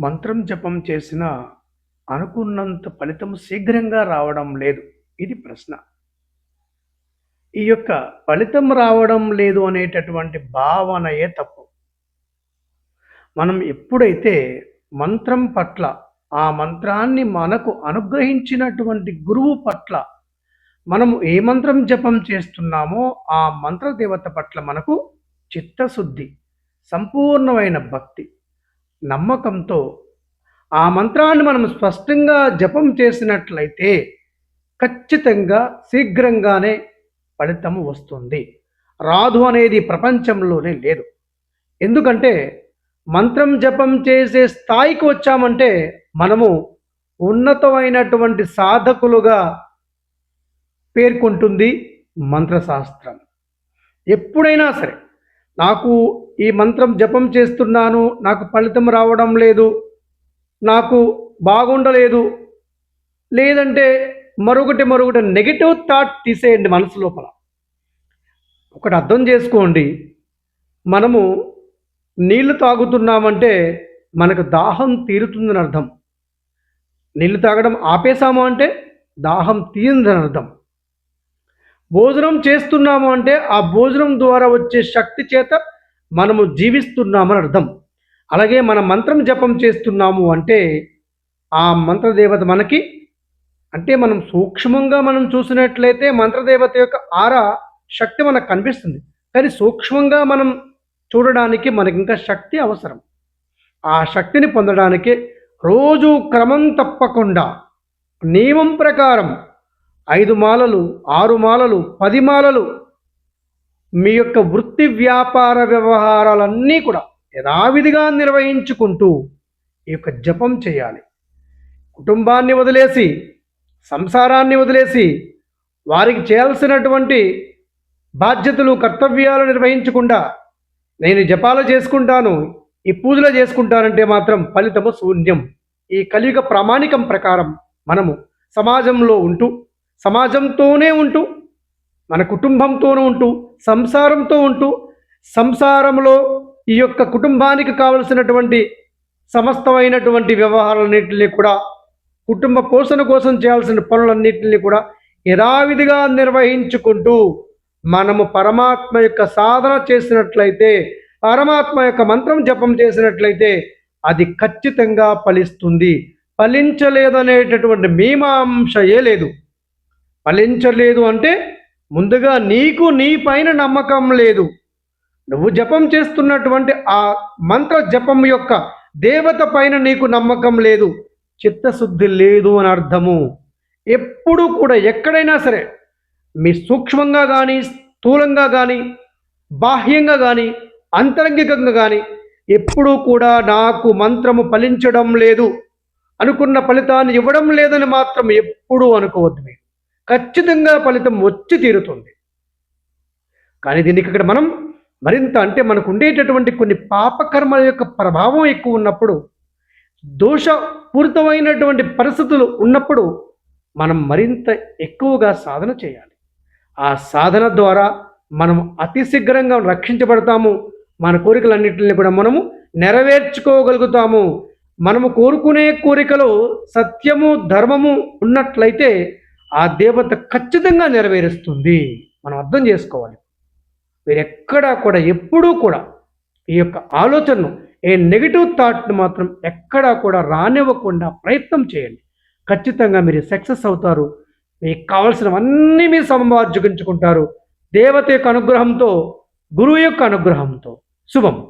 మంత్రం జపం చేసిన అనుకున్నంత ఫలితం శీఘ్రంగా రావడం లేదు. ఇది ప్రశ్న. ఈ యొక్క ఫలితం రావడం లేదు అనేటటువంటి భావనయే తప్పు. మనం ఎప్పుడైతే మంత్రం పట్ల ఆ మంత్రాన్ని మనకు అనుగ్రహించినటువంటి గురువు పట్ల మనము ఏ మంత్రం జపం చేస్తున్నామో ఆ మంత్ర దేవత పట్ల మనకు చిత్తశుద్ధి సంపూర్ణమైన భక్తి. నమ్మకంతో ఆ మంత్రాన్ని మనం స్పష్టంగా జపం చేసినట్లయితే ఖచ్చితంగా శీఘ్రంగానే ఫలితము వస్తుంది. రాదు అనేది ప్రపంచంలోనే లేదు. ఎందుకంటే మంత్రం జపం చేసే స్థాయికి వచ్చామంటే మనము ఉన్నతమైనటువంటి సాధకులుగా పేర్కొంటుంది మంత్రశాస్త్రం. ఎప్పుడైనా సరే నాకు ఈ మంత్రం జపం చేస్తున్నాను నాకు ఫలితం రావడం లేదు నాకు బాగుండలేదు. లేదంటే మరొకటి మరొకటి నెగిటివ్ థాట్ తీసేయండి మనసు లోపల. ఒకటి అర్థం చేసుకోండి. మనము నీళ్ళు తాగుతున్నామంటే మనకు దాహం తీరుతుందని అర్థం. నీళ్ళు తాగడం ఆపేసాము అంటే దాహం తీరిందని అర్థం. భోజనం చేస్తున్నాము అంటే ఆ భోజనం ద్వారా వచ్చే శక్తి చేత మనము జీవిస్తున్నామని అర్థం. అలాగే మన మంత్రం జపం చేస్తున్నాము అంటే ఆ మంత్రదేవత మనకి అంటే మనం సూక్ష్మంగా మనం చూసినట్లయితే మంత్రదేవత యొక్క ఆరా శక్తి మనకు కనిపిస్తుంది. కానీ సూక్ష్మంగా మనం చూడడానికి మనకి ఇంకా శక్తి అవసరం. ఆ శక్తిని పొందడానికి రోజు క్రమం తప్పకుండా నియమం ప్రకారం ఐదు మాలలు ఆరు మాలలు పది మాలలు. మీ యొక్క వృత్తి వ్యాపార వ్యవహారాలన్నీ కూడా యథావిధిగా నిర్వహించుకుంటూ ఈ యొక్క జపం చేయాలి. కుటుంబాన్ని వదిలేసి సంసారాన్ని వదిలేసి వారికి చేయాల్సినటువంటి బాధ్యతలు కర్తవ్యాలు నిర్వహించకుండా నేను జపాలు చేసుకుంటాను ఈ పూజలు చేసుకుంటానంటే మాత్రం ఫలితము శూన్యం. ఈ కలియుగ ప్రామాణికం ప్రకారం మనము సమాజంలో ఉంటూ సమాజంతోనే ఉంటూ మన కుటుంబంతోనూ ఉంటూ సంసారంతో ఉంటూ సంసారంలో ఈ యొక్క కుటుంబానికి కావలసినటువంటి సమస్తమైనటువంటి వ్యవహారాలన్నింటినీ కూడా కుటుంబ పోషణ కోసం చేయాల్సిన పనులన్నింటినీ కూడా యథావిధిగా నిర్వహించుకుంటూ మనము పరమాత్మ యొక్క సాధన చేసినట్లయితే పరమాత్మ యొక్క మంత్రం జపం చేసినట్లయితే అది ఖచ్చితంగా ఫలిస్తుంది. ఫలించలేదనేటటువంటి మీమాంశయే లేదు. ఫలించలేదు అంటే ముందుగా నీకు నీ పైన నమ్మకం లేదు. నువ్వు జపం చేస్తున్నటువంటి ఆ మంత్ర జపం యొక్క దేవత పైన నీకు నమ్మకం లేదు. చిత్తశుద్ధి లేదు అని అర్థము. ఎప్పుడూ కూడా ఎక్కడైనా సరే మీ సూక్ష్మంగా కానీ స్థూలంగా కానీ బాహ్యంగా కానీ అంతరంగికంగా కానీ ఎప్పుడూ కూడా నాకు మంత్రము ఫలించడం లేదు. అనుకున్న ఫలితాన్ని ఇవ్వడం లేదని మాత్రం ఎప్పుడూ అనుకోవద్దు మీరు. ఖచ్చితంగా ఫలితం వచ్చి తీరుతుంది. కానీ దీనికి ఇక్కడ మనం మరింత అంటే మనకు ఉండేటటువంటి కొన్ని పాపకర్మల యొక్క ప్రభావం ఎక్కువ ఉన్నప్పుడు దోషపూరితమైనటువంటి పరిస్థితులు ఉన్నప్పుడు మనం మరింత ఎక్కువగా సాధన చేయాలి. ఆ సాధన ద్వారా మనం అతి శీఘ్రంగా రక్షించబడతాము. మన కోరికలన్నింటిని కూడా మనము నెరవేర్చుకోగలుగుతాము. మనము కోరుకునే కోరికలో సత్యము ధర్మము ఉన్నట్లయితే ఆ దేవత ఖచ్చితంగా నెరవేరుస్తుంది. మనం అర్థం చేసుకోవాలి. మీరు ఎక్కడా కూడా ఎప్పుడూ కూడా ఈ యొక్క ఆలోచనను ఏ నెగిటివ్ థాట్ని మాత్రం ఎక్కడా కూడా రానివ్వకుండా ప్రయత్నం చేయండి. ఖచ్చితంగా మీరు సక్సెస్ అవుతారు. మీకు కావలసినవన్నీ మీరు సమార్జుకించుకుంటారు దేవత యొక్క అనుగ్రహంతో గురువు యొక్క అనుగ్రహంతో. శుభం.